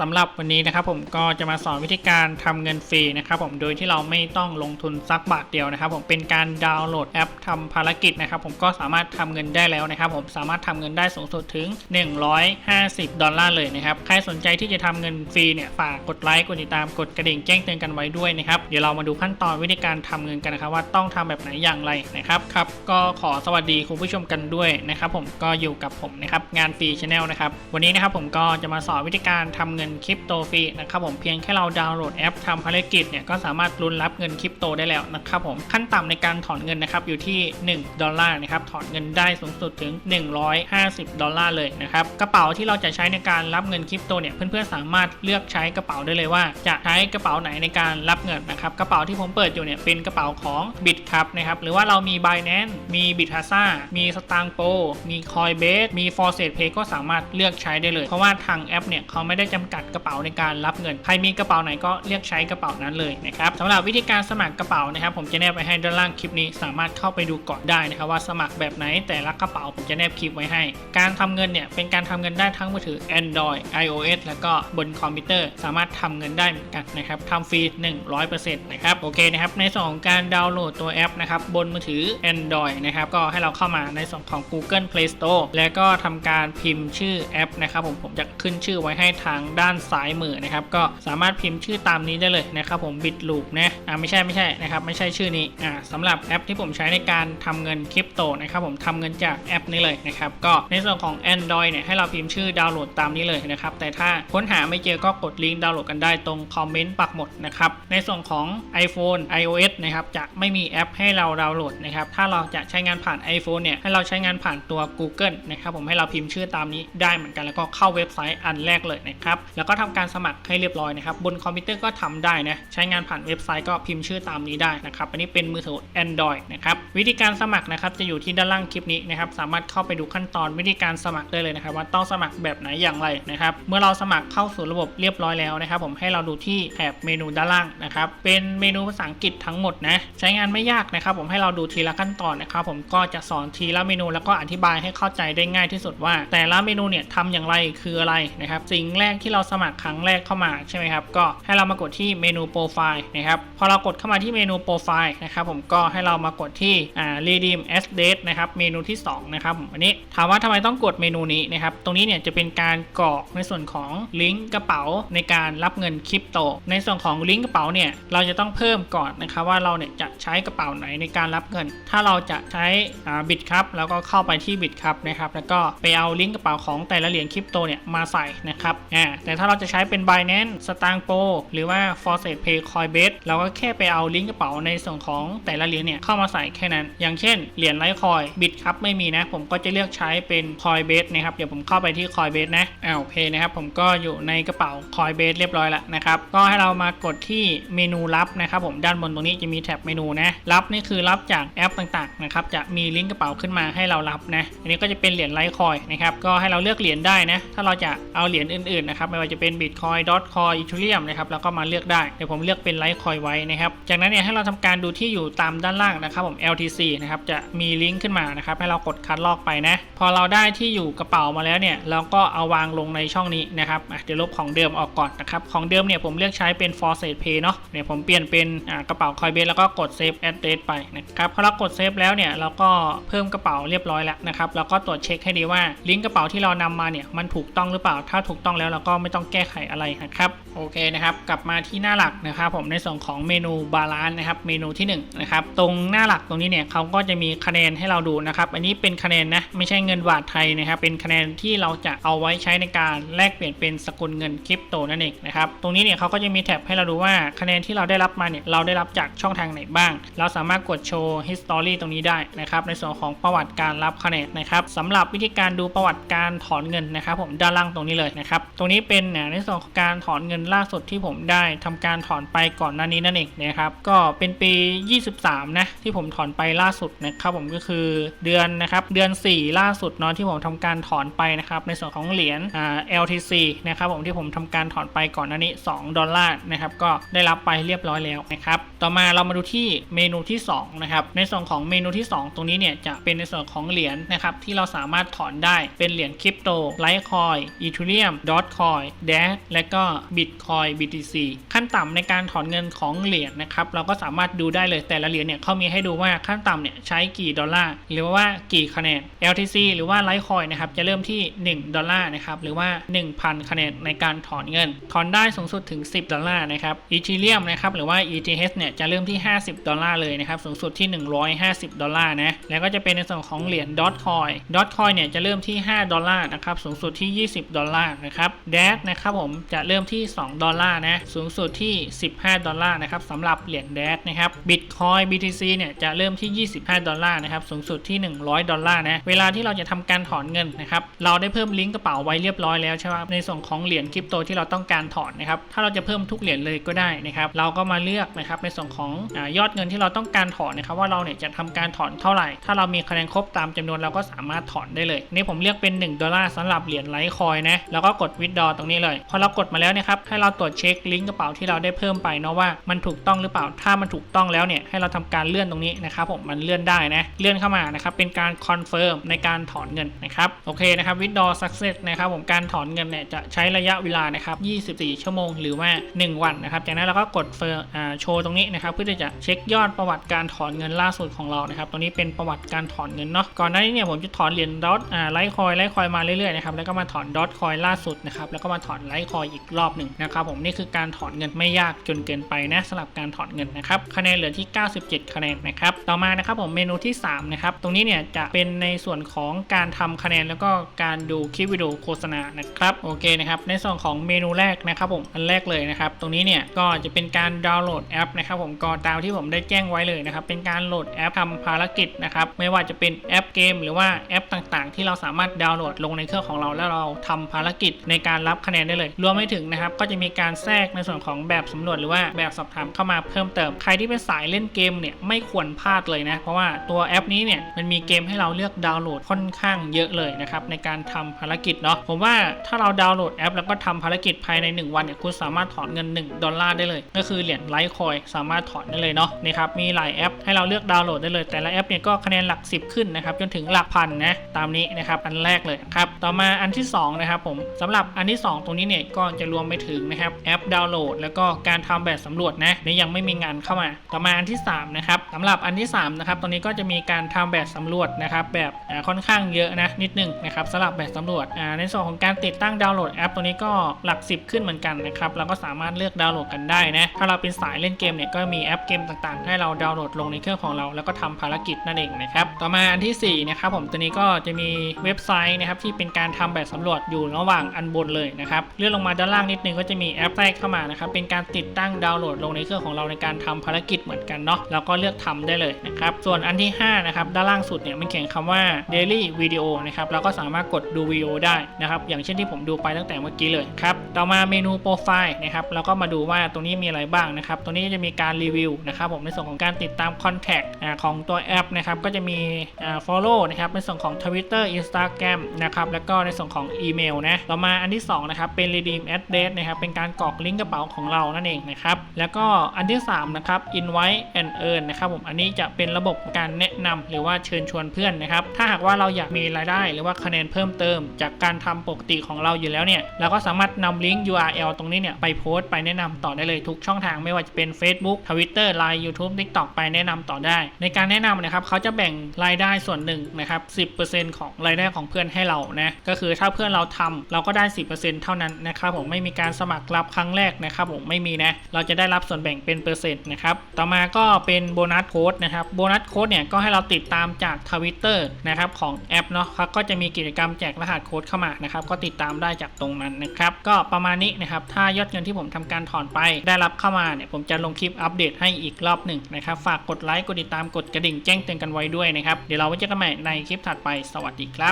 สำหรับวันนี้นะครับผมก็จะมาสอนวิธีการทำเงินฟรีนะครับผมโดยที่เราไม่ต้องลงทุนสักบาทเดียวนะครับ ผมเป็นการดาวน์โหลดแอปทำภารกิจนะครับผมก็สามารถทำเงินได้แล้วนะครับ ผมสามารถทำเงินได้สูงสุดถึง 150 ดอลลาร์เลยนะครับใครสนใจที่จะทำเงินฟรีเนี่ยฝากกดไลค์กดติดตามกดกระดิ่งแจ้งเตือนกันไว้ด้วยนะครับเดี๋ยวเรามาดูขั้นตอนวิธีการทำเงินกันนะครับว่าต้องทำแบบไหนอย่างไรนะครับครับก็ขอสวัสดีคุณผู้ชมกันด้วยนะครับผมก็อยู่กับผมนะครับงานฟรีชาแนลนะครับวันนี้นะครับผมก็จะมาสอนวิธีการทำเงินนคริปโตฟรีนะครับผมเพียงแค่เราดาวน์โหลดแอปทำภารกิจเนี่ยก็สามารถลุ้นรับเงินคริปโตได้แล้วนะครับผมขั้นต่ำในการถอนเงินนะครับอยู่ที่ 1 ดอลลาร์นะครับถอนเงินได้สูงสุดถึง 150 ดอลลาร์เลยนะครับกระเป๋าที่เราจะใช้ในการรับเงินคริปโตเนี่ยเพื่อนๆสามารถเลือกใช้กระเป๋าได้เลยว่า จะใช้กระเป๋าไหนในการรับเงินนะครับกระเป๋าที่ผมเปิดอยู่เนี่ยเป็นกระเป๋าของ b i t ครับนะครับหรือว่าเรามี Binance มี b i t h a s a มีสตางโปมี Coinbase มี f o r s e Pay ก็สามารถเลือกใช้ได้เลย เพราะว่าทางแอปเนี่ยเขาไม่ได้จำกัดกระเป๋าในการรับเงิน ใครมีกระเป๋าไหนก็เลือกใช้กระเป๋านั้นเลยนะครับสำหรับวิธีการสมัครกระเป๋านะครับ ผมจะแนบไปให้ด้านล่างคลิปนี้ สามารถเข้าไปดูก่อนได้นะครับว่าสมัครแบบไหนแต่ละกระเป๋าผมจะแนบคลิปไว้ให้ การทำเงินเนี่ยเป็นการทำเงินได้ทั้งมือถือ Android iOS แล้วก็บนคอมพิวเตอร์ สามารถทำเงินได้เหมือนกันนะครับทำฟรี 100%นะครับโอเคนะครับในส่วนของการดาวน์โหลดตัวแอปนะครับบนมือถือ Android นะครับก็ให้เราเข้ามาในส่วนของ Google Play Store แล้วก็ทำการพิมพ์ชื่อแอปนะครับผมผมจะขึ้นชื่อไว้ให้ทางด้านซ้ายมือนะครับก็สามารถพิมพ์ชื่อตามนี้ได้เลยนะครับผม Bitloop นะอ่าไม่ใช่ไม่ใช่นะครับไม่ใช่ชื่อนี้อ่าสำหรับแอปที่ผมใช้ในการทำเงินคริปโตนะครับผมทำเงินจากแอปนี้เลยนะครับก็ในส่วนของ Android เนี่ยให้เราพิมพ์ชื่อดาวน์โหลดตามนี้เลยนะครับแต่ถ้าค้นหาไม่เจอก็กดลิงก์ดาวน์โหลดกันได้ตรงคอมเมนต์ปักหมดนะครับในส่วนของ iPhone iOS นะครับจะไม่มีแอปให้เราดาวน์โหลดนะครับถ้าเราจะใช้งานผ่าน iPhone เนี่ยให้เราใช้งานผ่านตัว Google นะครับผมให้เราพิมพ์ชื่อตามนี้ได้เหมือนกันแล้วก็เข้าเว็บไซต์อันแรกเลยนะครับแล้วก็ทำการสมัครให้เรียบร้อยนะครับ บนคอมพิวเตอร์ก็ทำได้นะ ใช้งานผ่านเว็บไซต์ก็พิมพ์ชื่อตามนี้ได้นะครับ อันนี้เป็นมือถือ Android นะครับ วิธีการสมัครนะครับจะอยู่ที่ด้านล่างคลิปนี้นะครับ สามารถเข้าไปดูขั้นตอนวิธีการสมัครได้เลยนะครับ ว่าต้องสมัครแบบไหนอย่างไรนะครับ เมื่อเราสมัครเข้าสู่ระบบเรียบร้อยแล้วนะครับ ผมให้เราดูที่แถบเมนูด้านล่างนะครับ เป็นเมนูภาษาอังกฤษทั้งหมดนะ ใช้งานไม่ยากนะครับ ผมให้เราดูทีละขั้นตอนนะครับ ผมก็จะสอนทีละเมนูแล้วก็อธิบายให้เข้าใจได้ง่ายที่สุดว่า แต่ละเมนูเนี่ยทำอย่างไรคืออะไรนะครับ สิ่งแรกที่เราสมัครครั้งแรกเข้ามาใช่ไหมครับก็ให้เรามากดที่เมนูโปรไฟล์นะครับพอเรากดเข้ามาที่เมนูโปรไฟล์นะครับผมก็ให้เรามากดที่อ่า redeem as date นะครับเมนูที่สองนะครับอันนี้ถามว่าทำไมต้องกดเมนูนี้นะครับตรงนี้เนี่ยจะเป็นการกรอกในส่วนของลิงก์กระเป๋าในการรับเงินคริปโต ในส่วนของลิงก์กระเป๋าเนี่ยเราจะต้องเพิ่มก่อนนะครับว่าเราเนี่ยจะใช้กระเป๋าไหนในการรับเงิน ถ้าเราจะใช้บิตครับแล้วก็เข้าไปที่บิตครับนะครับแล้วก็ไปเอาลิงก์กระเป๋าของแต่ละเหรียญคริปโตเนี่ยมาใส่นะครับอ่าแแต่ถ้าเราจะใช้เป็น Binance s t a n g p o หรือว่า f o r s e Pay Coinbase เราก็แค่ไปเอาลิงก์กระเป๋าในส่วนของแต่ละเหรียญเนี่ยเข้ามาใส่แค่นั้น อย่างเช่นเหรียญไลท์คอยบิตครับไม่มีนะ ผมก็จะเลือกใช้เป็น Coinbase นะครับ เดี๋ยวผมเข้าไปที่ Coinbase นะอ่าโอเคนะครับ ผมก็อยู่ในกระเป๋า Coinbase เรียบร้อยแล้วนะครับ ก็ให้เรามากดที่เมนูรับนะครับผมด้านบนตรงนี้จะมีแท็บเมนูนะรับนี่คือรับจากแอปต่างๆนะครับจะมีลิงก์กระเป๋าขึ้นมาให้เรารับนะอันนี้ก็จะเป็นเหรียญไลท์คอยนะครับก็ให้เราเลือกเหรียญได้นะถ้าเราจะเอาเหรียญอื่นๆนะครับไม่ว่าจะเป็น Bitcoin Dogecoin Ethereum นะครับแล้วก็มาเลือกได้เดี๋ยวผมเลือกเป็นไลท์คอยไว้นะครับจากนั้นเนี่ยให้เราทำการดูที่อยู่ตามด้านล่างนะครับผม LTC นะครับจะมีลิงก์ขึ้นมานะครับให้เรากดคัดลอกไปนะพอเราได้ที่อยู่กระเป๋ามาแล้วเนี่ยเราก็เอาวางลงในช่องนี้นะครับเดี๋ยวลบของเดิมออกก่อนนะครับของเดิมเนี่ยผมเลือกใช้เป็น for s a t pay เนาะเนี่ยผมเปลี่ยนเป็นกระเป๋า Coinbase แล้วก็กด save address ไปนะครับพอเรากด save แล้วเนี่ยเราก็เพิ่มกระเป๋าเรียบร้อยแล้วนะครับเราก็ตรวจเช็คให้ดีว่าลิงก์กระเป๋าที่เรานำมาเนี่ยมันถูกต้องหรือเปล่า ถ้าถูกต้องแล้วเราก็ไม่ต้องแก้ไขอะไรนะครับโอเคนะครับ กลับมาที่หน้าหลักนะครับผมในส่วนของเมนูบาลานซ์นะครับ เมนูที่1นงนะครับตรงหน้าหลักตรงนี้เนี่ยเขาก็จะมีคะแนนให้เราดูนะครับ อันนี้เป็นคะแนนนะไม่ใช่เงินบาทไทยนะครับ เป็นคะแนนที่เราจะเอาไว้ใช้ในการแลกเปลี่ยนเป็นสกุลเงินคริปโตนั่นเองนะครับตรงนี้เนี่ยเขาก็จะมีแท็บให้เราดูว่าคะแนนที่เราได้รับมาเนี่ยเราได้รับจากช่องทางไหนบ้าง เราสามารถกดโชว์ history ตรงนี้ได้นะครับในส่วนของประวัติการรับคะแนนนะครับสำหรับวิธีการดูประวัติการถอนเงินนะครับ ผมด้านล่างตรงนี้เลยนะครับตรงนี้เป็นในส่วนของการถอนเงินล่าสุดที่ผมได้ทำการถอนไปก่อนหน้านี้นั่นเองนะครับก็เป็นปี 23 นะที่ผมถอนไปล่าสุดนะครับผมก็คือเดือนนะครับเดือน 4 ล่าสุดเนาะที่ผมทำการถอนไปนะครับในส่วนของเหรียญอ่า LTC นะครับผมที่ผมทำการถอนไปก่อนหน้านี้ 2 ดอลลาร์นะครับก็ได้รับไปเรียบร้อยแล้วนะครับ ต่อมาเรามาดูที่เมนูที่สองนะครับในส่วนของเมนูที่สองตรงนี้เนี่ยจะเป็นในส่วนของเหรียญนะครับที่เราสามารถถอนได้เป็นเหรียญคริปโตไลท์คอยอีทูเรียมดอทคอยแดชและก็บิตคอย BTC ขั้นต่ำในการถอนเงินของเหรียญนะครับเราก็สามารถดูได้เลยแต่ละเหรียญเนี่ยเขามีให้ดูว่าขั้นต่ำเนี่ยใช้กี่ดอลลาร์หรือว่ากี่คะแนน LTC หรือว่าไลท์คอยนะครับจะเริ่มที่ 1 ดอลลาร์นะครับหรือว่า 1,000 คะแนนในการถอนเงิน ถอนได้สูงสุดถึง 10 ดอลลาร์นะครับ Ethereum นะครับหรือว่า ETH เนี่ยจะเริ่มที่ 50 ดอลลาร์เลยนะครับสูงสุดที่ 150 ดอลลาร์นะแล้วก็จะเป็นในส่วนของเหรียญ Dotcoin Dotcoin เนี่ยจะเริ่มที่ 5 ดอลลาร์นะครับสูงสุดที่ 20 ดอลลาร์นะครับ Dash นะครับผมจะเริ่มที่ 2 ดอลลาร์นะสูงสุดที่ 15 ดอลลาร์นะครับสำหรับเหรียญ Dash นะครับ Bitcoin BTC เนี่ยจะเริ่มที่ 25 ดอลลาร์นะครับสูงสุดที่ 100 ดอลลาร์นะเวลาที่เราจะทำการถอนเงินนะครับเราได้เพิ่มลิงก์กระเป๋าไว้เรียบร้อยแล้วใช่ไหมในส่วนของเหรียญคริปโตที่เราต้องการถอนนะครับถ้าเราจะเพิ่มทุกเหรียญเลยก็ได้นะครับเราก็มาเลือกนะครับในส่วนของอยอดเงินที่เราต้องการถอนนะครับว่าเราเนี่ยจะทำการถอนเท่าไหร่ ถ้าเรามีคะแนนครบตามจำนวนเราก็สามารถถอนได้เลย นี่ผมเลือกเป็น1ดอลลาร์สำหรับเหรียญไลท์คอยนะแล้วก็กดวิดดอตรงนี้เลยพอเรากดมาแล้วนะครับให้เราตรวจเช็คลิงก์กระเป๋าที่เราได้เพิ่มไปเนาะว่ามันถูกต้องหรือเปล่าถ้ามันถูกต้องแล้วเนี่ยให้เราทำการเลื่อนตรงนี้นะครับผมมันเลื่อนได้นะเลื่อนเข้ามานะครับเป็นการคอนเฟิร์มในการถอนเงินนะครับโอเคนะครับวิดดอสักเซสนะครับผมการถอนเงินเนี่ยจะใช้ระยะเวลานะครับ24 ชั่วโมงหรือว่า 1 วันนะครับจากนั้นเราก็กดเฟอร์โชว์ตรงนี้นะครับเพื่อที่จะเช็คยอดประวัติการถอนเงินล่าสุดของเรานะครับตรงนี้เป็นประวัติการถอนเงินเนาะก่อนหน้านี้เนี่ยผมจะถอนเหรียญดอทอ่าไลท์คอยไลท์คอยมาเรื่อยๆนะครับแล้วก็มาถอนดอทคอยล่าสุดนะครับแล้วก็มาถอนไลท์คอยอีกรอบหนึ่งนะครับผมนี่คือการถอนเงินไม่ยากจนเกินไปนะสำหรับการถอนเงินนะครับคะแนนเหลือที่ 97 คะแนนนะครับต่อมานะครับผมเมนูที่3นะครับตรงนี้เนี่ยจะเป็นในส่วนของการทำคะแนนแล้วก็การดูคลิปวิดีโอโฆษณานะครับโอเคนะครับในส่วนของเมนูแรกนะครับผมอันแรกเลยนะครับตรงนี้เนี่ยก็จะเป็นการดาวน์โหลดแอปนะครับผมก็ตามที่ผมได้แจ้งไว้เลยนะครับ เป็นการโหลดแอปทำภารกิจนะครับ ไม่ว่าจะเป็นแอปเกม หรือว่าแอปต่างๆ ที่เราสามารถดาวน์โหลดลงในเครื่องของเราแล้วเราทำภารกิจในการรับคะแนนได้เลย รวมไปถึงนะครับ ก็จะมีการแทรกในส่วนของแบบสำรวจหรือว่าแบบสอบถามเข้ามาเพิ่มเติม ใครที่เป็นสายเล่นเกมเนี่ยไม่ควรพลาดเลยนะ เพราะว่าตัวแอปนี้เนี่ยมันมีเกมให้เราเลือกดาวน์โหลดค่อนข้างเยอะเลยนะครับในการทำภารกิจเนาะ ผมว่าถ้าเราดาวน์โหลดแอป แล้วก็ทำภารกิจภายใน 1 วันเนี่ยคุณสามารถถอนเงิน 1 ดอลลาร์ได้เลย ก็คือเหรียญไลท์คอยสามารถถอนได้เลยเนาะนี่ครับมีหลายแอปให้เราเลือกดาวน์โหลดได้เลย แต่ละแอปเนี่ยก็คะแนนหลัก 10 ขึ้นนะครับจนถึงหลักพันนะตามนี้นะครับอันแรกเลยครับต่อมาอันที่สองนะครับผมสำหรับอันที่สองตรงนี้เนี่ยก็จะรวมไปถึงนะครับแอปดาวน์โหลด แล้วก็การทำแบบสำรวจนะนี่ยังไม่มีงานเข้ามา ต่อมาอันที่สามนะครับสำหรับอันที่สามนะครับตรงนี้ก็จะมีการทำแบบสำรวจนะครับแบบค่อนข้างเยอะนะนิดนึงนะครับสำหรับแบบสำรวจในส่วนของการติดตั้งดาวน์โหลดแอปตัวนี้ก็หลัก 10 ขึ้นเหมือนกันนะครับเราก็สามารถเลือกดาวน์โหลดกันได้นะถ้าเราเป็นสายเล่นเกมเนี่ยก็มีแอปเกมต่างๆ ให้เราดาวน์โหลดลงในเครื่องของเรา แล้วก็ทำภารกิจนั่นเองนะครับต่อมาอันที่สี่นะครับผมตัวนี้ก็จะมีเว็บไซต์นะครับที่เป็นการทำแบบสำรวจอยู่ระหว่างอันบนเลยนะครับเลื่อนลงมาด้านล่างนิดนึงก็จะมีแอปแทรกเข้ามานะครับเป็นการติดตั้งดาวน์โหลดลงในเครื่องของเราในการทำภารกิจเหมือนกันเนาะเราก็เลือกทำได้เลยนะครับส่วนอันที่ห้านะครับด้านล่างสุดเนี่ยมันเขียนคำว่า daily video นะครับเราก็สามารถกดดูวิดีโอได้นะครับอย่างเช่นที่ผมดูไปตั้งแต่เมื่อกี้เลยครับต่อมาเมนูโปรไฟล์นะครับเราก็มาดูว่าตรงนี้มีอะไรบ้างนะครับตรงนี้จะมีการรีวิวนะครับผมในส่วนของการติดตามคอนแทคของตัวแอปนะครับก็จะมีอ่า follow นะครับในส่วนของ Twitter Instagram นะครับแล้วก็ในส่วนของอีเมลนะต่อมาอันที่สองนะครับเป็น redeem address นะครับเป็นการกรอกลิงก์กระเป๋าของเรานั่นเองนะครับแล้วก็อันที่สามนะครับ invite and earn นะครับผมอันนี้จะเป็นระบบการแนะนำหรือว่าเชิญชวนเพื่อนนะครับถ้าหากว่าเราอยากมีรายได้ หรือว่าคะแนนเพิ่มเติม จากการทำปกติของเราอยู่แล้วเนี่ยเราก็สามารถนำลิงก์ URL ตรงนี้เนี่ยไปโพสต์ไปแนะนำต่อได้เลยทุกช่องทางไม่ว่าจะเป็น Facebook Twitter Line YouTube TikTok ไปแนะนำต่อได้ ในการแนะนำนะครับเขาจะแบ่งรายได้ส่วนหนึ่งนะครับ10%ของรายได้ของเพื่อนให้เรานะก็คือถ้าเพื่อนเราทำเราก็ได้ 10%เท่านั้นนะครับผมไม่มีการสมัครรับครั้งแรกนะครับผมไม่มีนะเราจะได้รับส่วนแบ่งเป็นเปอร์เซ็นต์นะครับต่อมาก็เป็นโบนัสโค้ดนะครับโบนัสโค้ดเนี่ยก็ให้เราติดตามจากทวิตเตอร์นะครับของแอปเนาะเขาก็จะมีกิจกรรมแจกรหัสโค้ดเข้ามานะครับก็ติดตามได้จากตรงนั้นนะครับก็ประมาณนี้นะครับถ้ายอดเงินที่ผมทำการถอนไปได้รับเข้ามาเนี่ยผมจะลงคลิปอัปเดตให้อีกรอบหนึ่งนะครับ ฝากกดไลค์ กดติดตาม กดกระดิ่งแจ้งเตือนกันไว้ด้วยนะครับ เดี๋ยวเราไว้เจอกันใหม่ในคลิปถัดไป สวัสดีครับ